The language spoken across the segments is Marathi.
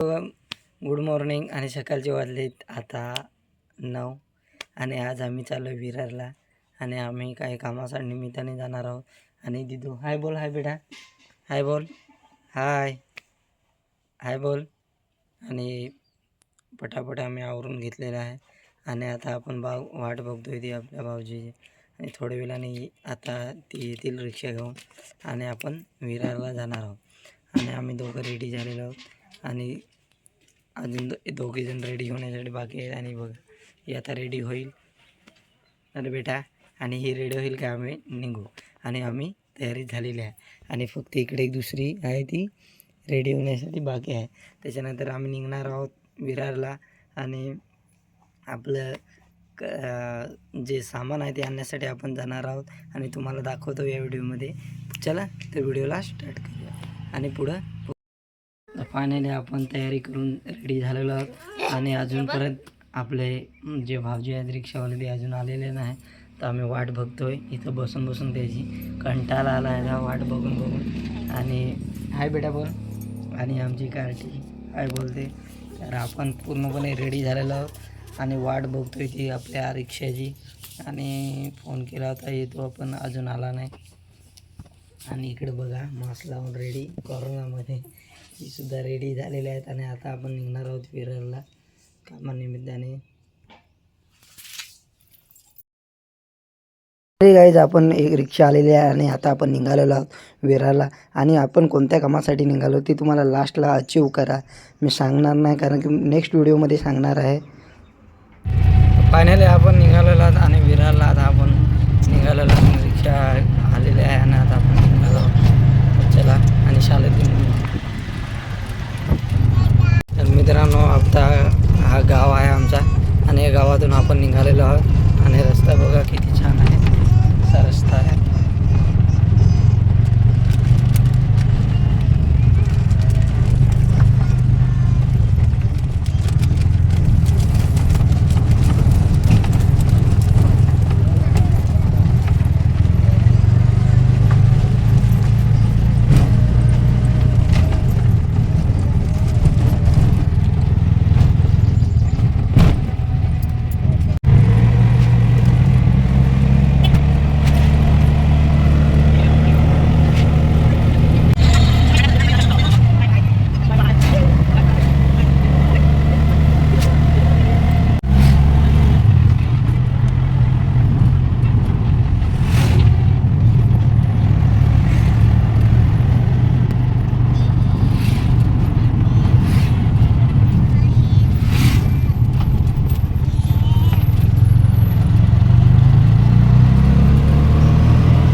गुड मॉर्निंग आणि सकाळचे वाजलेत आता नऊ आणि आज आम्ही चाललो विरारला आणि आम्ही काही कामाच्या निमित्ताने जाणार आहोत. आणि दिदू हाय बोल हाय बेटा. हाय बोल. हाय हाय बोल. आणि पटापट आम्ही आवरून घेतलेला आहे. आणि आता आपण भाव वाट बघतोय ती आपल्या भाऊजीची आणि थोड्या वेळाने आता ती येतील रिक्षा घेऊन. आणि आपण विरारला जाणार आहोत. आणि आम्ही दोघं रेडी झालेलो आहोत. आणि अजून दोघेजण रेडी होण्यासाठी बाकी आहेत आणि बघ ही आता रेडी होईल. अरे बेटा आणि ही रेडी होईल का आम्ही? निघू. आणि आम्ही तयारी झालेली आहे. आणि फक्त इकडे एक दुसरी आहे ती रेडी होण्यासाठी बाकी आहे. त्याच्यानंतर आम्ही निघणार आहोत विरारला. आणि आपलं क जे सामान आहे ते आणण्यासाठी आपण जाणार आहोत. आणि तुम्हाला दाखवतो या व्हिडिओमध्ये चला तर व्हिडिओला स्टार्ट करूया. आणि पुढं फायनली आपण तयारी करून रेडी झालेलो आहोत. आणि अजून परत आपले जे भावजी आहेत रिक्षावाले ते अजून आलेले नाही. तर आम्ही वाट बघतोय. इथं बसून बसून त्याची कंटाळा आला आहे. वाट बघून बघून. आणि हाय बेटा बोल. आणि आमची कार्टी हाय बोलते. तर आपण पूर्णपणे रेडी झालेलो आहोत. आणि वाट बघतोय ती आपल्या रिक्षाची. आणि फोन केला होता येतो आपण अजून आला नाही. आणि इकडे बघा मास्क लावून रेडी कोरोनामध्ये तीसुद्धा रेडी झालेल्या आहेत आणि आता आपण निघणार आहोत फिरायला कामानिमित्ताने. गाईज आपण एक रिक्षा आलेली आहे आणि आता आपण निघालेलो आहोत विराला आणि आपण कोणत्या कामासाठी निघालो ती तुम्हाला लास्टला अचीव करा. मी सांगणार नाही कारण की नेक्स्ट व्हिडिओमध्ये सांगणार आहे. फायनली आपण निघालेलो आहोत आणि विराला आता आपण निघालेलो आहोत रिक्षा आलेली आहे आणि आता आपण निघालो आहोत चला आणि शाळेत तर मित्रांनो आता हा गाव आहे आमचा आणि या गावातून आपण निघालेलो आहोत आणि रस्ता बघा किती छान आहे असा रस्ता आहे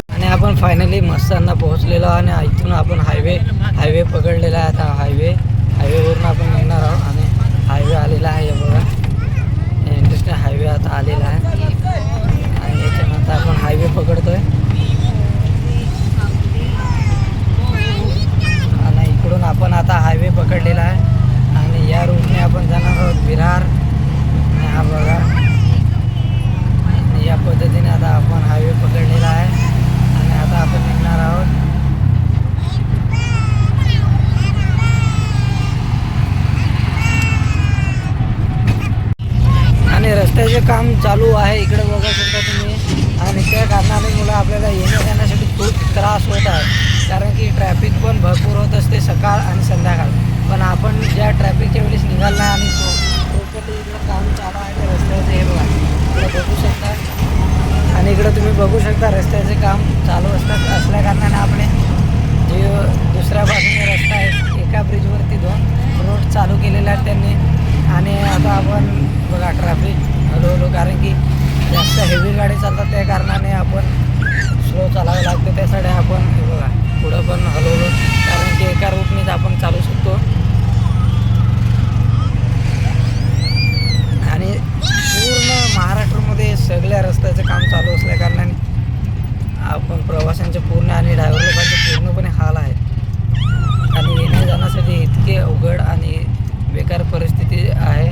आणि आपण फायनली मस्तांना पोहोचलेलो आणि इथून आपण हायवे हायवे पकडलेला आहे आता. हायवे हायवेवरून आपण निघणार आहोत आणि हायवे आलेला आहे बघा. इंटरेस्टिंग हायवे आता आलेला आहे. आणि याच्यानंतर आपण हायवे पकडतो आहे आणि इकडून आपण आता हायवे पकडलेला आहे. आणि या रूटने आपण जाणार आहोत विरार. हा बघा. या पद्धतीने आता आपण हायवे पकडलेला आहे. आता आपण निघणार आहोत. आणि रस्त्याचे काम चालू आहे. इकडे बघा शकता तुम्ही. आणि त्या कारणाने मुलं आपल्याला येण्या जाण्यासाठी खूप त्रास होत आहे. कारण की ट्रॅफिक पण भरपूर होत असते सकाळ आणि संध्याकाळ. पण आपण ज्या ट्रॅफिकच्या वेळेस निघाल नाही आणि इकडं काम चालू आहे त्या रस्त्याचं हे बघा. बघू शकता बघू शकता रस्त्याचे काम चालू असतात असल्या कारणाने आपण जे दुसऱ्या बाजूने रस्ता आहे एका ब्रिजवरती दोन रोड चालू केलेले आहेत त्यांनी. आणि आता आपण बघा ट्रॅफिक हळूहळू कारण की जास्त हेवी गाडी चालतात त्या कारणाने आपण स्लो चालावं लागतं. त्यासाठी आपण बघा पुढं पण हळूहळू कारण की एका रूटनेच आपण चालू शकतो आणि पूर्ण महाराष्ट्रामध्ये सगळ्या रस्त्याचं काम चालू असल्या कारणाने आपण प्रवाशांचे पूर्ण आणि ड्रायव्हर लोकांचे पूर्णपणे हाल आहेत. आणि येण्या जाण्यासाठी इतके अवघड आणि बेकार परिस्थिती आहे.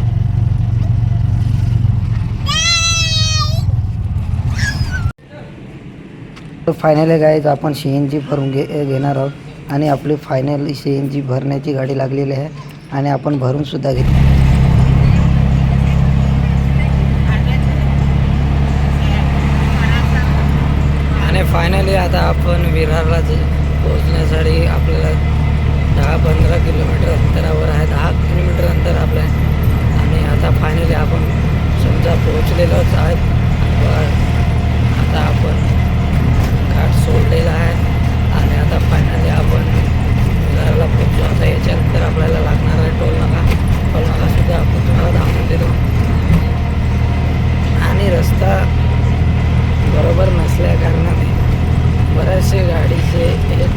फायनली गाईज आपण सी एन जी भरून घे घेणार आहोत. आणि आपली फायनल सी एन जी भरण्याची गाडी लागलेली आहे. आणि आपण भरूनसुद्धा घेतो घेतलं आणि फायनली आता आपण विरारला जे पोहोचण्यासाठी आपल्याला दहा पंधरा किलोमीटर अंतरावर आहे दहा किलोमीटर अंतर आपलं आहे. आणि आता फायनली आपण समजा पोहोचलेलोच आहेत.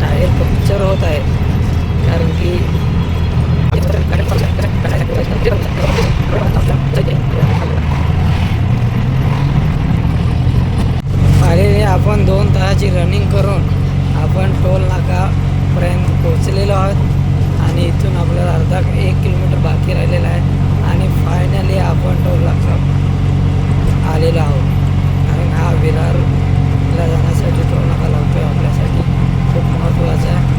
टायर पंक्चर होत आहेत कारण की फायनली आपण दोन तासाची रनिंग करून आपण टोल नाकापर्यंत पोहोचलेलो आहोत आणि इथून आपल्याला अर्धा एक किलोमीटर बाकी राहिलेला आहे आणि फायनली आपण टोल नाका आलेलो आहोत. कारण हा विरारला जाण्यासाठी टोल नाका लावतो आपल्यासाठी. खूप महत्त्वाचं आहे.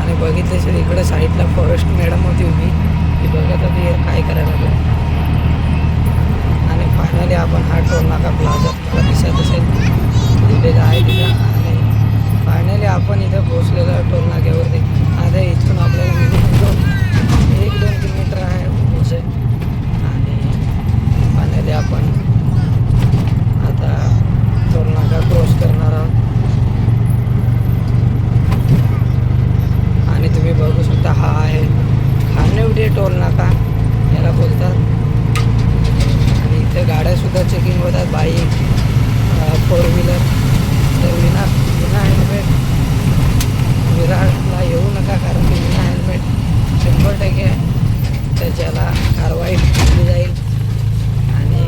आणि बघितले सर इकडे साईडला फॉरेस्ट मॅडम होती उभी. ती बघत होती काय करायला लागलं? आणि फायनली आपण हा टोल नाका प्लाझा तुम्हाला दिसत असेल. दिलेला आहे तिथं आणि फायनली आपण इथं पोहोचलेलो आहे टोल नाक्यावरती. आता इथून आपल्याला मिनिमम दोन एक दोन किलोमीटर आहे पोहोचे आणि फायनली आपण आता टोल नाका क्रॉस कर आहोत आणि तुम्ही बघू शकता. हा आहे. खानिवडी टोल नाका. याला बोलतात. आणि इथे गाड्यासुद्धा चेकिंग होतात. बाईक फोर व्हीलर तर विना विना हेल्मेट विराटला येऊ नका कारण की विना हेल्मेट शंभर टक्के त्याच्याला कारवाई केली जाईल आणि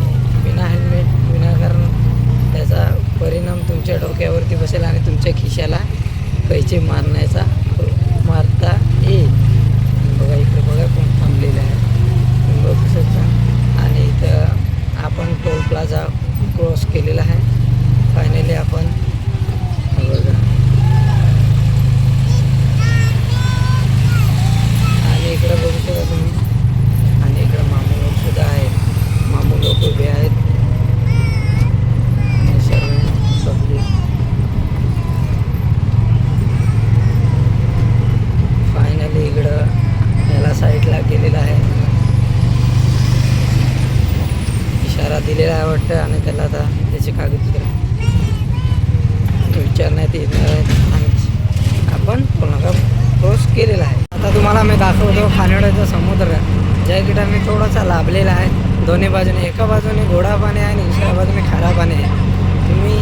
बिना हेल्मेट विनाकारण त्याचा परिणाम तुमच्या डोक्यावरती बसेल आणि तुमच्या खिशाला पैसे मारण्याचा मारता येईल बघा इकडे बघा कोण थांबलेलं आहे तुम्ही बघू शकता आणि इथं आपण टोल प्लाझा क्रॉस केलेला आहे फायनली आपण हे बघा आणि इकडं बघू शकता तुम्ही आणि इकडं मामू लोक सुद्धा आहेत मामू लोक उभे आहेत आणि सर्व पब्लिक फायनली इकडं याला साईडला केलेला आहे इशारा दिलेला आहे वाटतं आणि त्याला आता त्याचे कागदपत्र विचारण्यात येणार आहेत. आणि आपण कोणाला क्रॉस केलेला आहे. आता तुम्हाला मी दाखवतो खानेवाड्याचा समुद्र. ज्या ठिकाणी थोडासा लाभलेला आहे. दोन्ही बाजूने एका बाजूने गोडा पाणी आहे आणि दुसऱ्या बाजूने खारा पाणी आहे. तुम्ही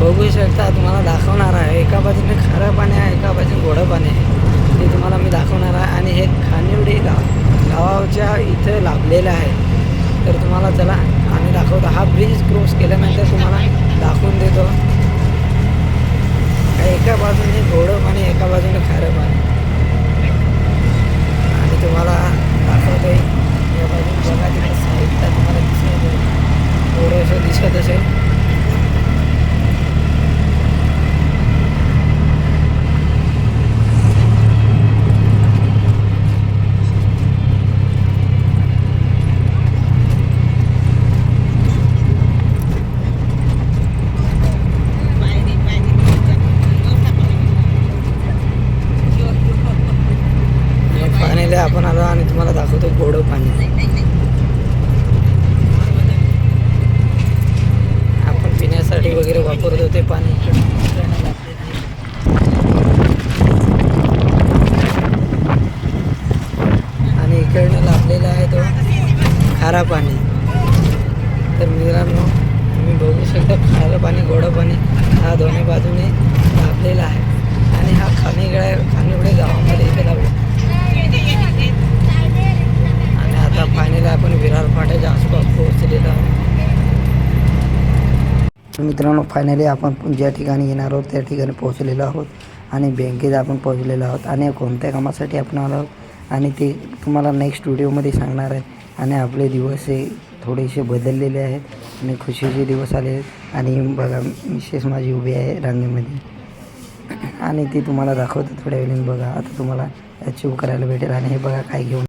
बघू शकता तुम्हाला दाखवणार आहे. एका बाजूने खारं पाणी आहे एका बाजूने गोडं पाणी आहे. ते तुम्हाला मी दाखवणार आहे. आणि हे खानिवडी गाव गावाच्या इथं लाभलेलं आहे. तर तुम्हाला चला आम्ही दाखवतो. हा ब्रिज क्रॉस केल्यानंतर तुम्हाला दाखवून देतो. एका बाजूने घोडं आणि एका बाजूने खारं पाणी आणि तुम्हाला दाखवतोय या बाजूने बघा तिकडे साईडला तुम्हाला दिसत थोडंसं दिसत असेल आणि फायनली आपण आलो आणि तुम्हाला दाखवतो गोडं पाणी आपण पिण्यासाठी वगैरे वापरतो ते पाणी आणि इकडनं लाभलेला आहे तो खारा पाणी तर मित्रांनो तुम्ही बघू शकता खारं पाणी गोडं पाणी हा दोन्ही बाजूने लाभलेला आहे आणि हा खानिगडा खानिवडे गावामध्ये इथे लाभला आणि आता फायनली आपण विरार फाट्याच्या आसपास पोहोचलेलो आहोत मित्रांनो फायनली आपण ज्या ठिकाणी येणार आहोत त्या ठिकाणी पोहोचलेलो आहोत आणि बँकेत आपण पोहोचलेलो आहोत आणि कोणत्या कामासाठी आपण आलो आहोत आणि ते तुम्हाला नेक्स्ट व्हिडिओमध्ये सांगणार आहे. आणि आपले दिवस हे थोडेसे बदललेले आहेत आणि खुशीचे दिवस आले आहेत. आणि बघा मिसेस माझी उभी आहे रांगेमध्ये. आणि ती तुम्हाला दाखवतो थोड्या वेळेने. बघा आता तुम्हाला अचीव करायला भेटेल. आणि हे बघा काय घेऊन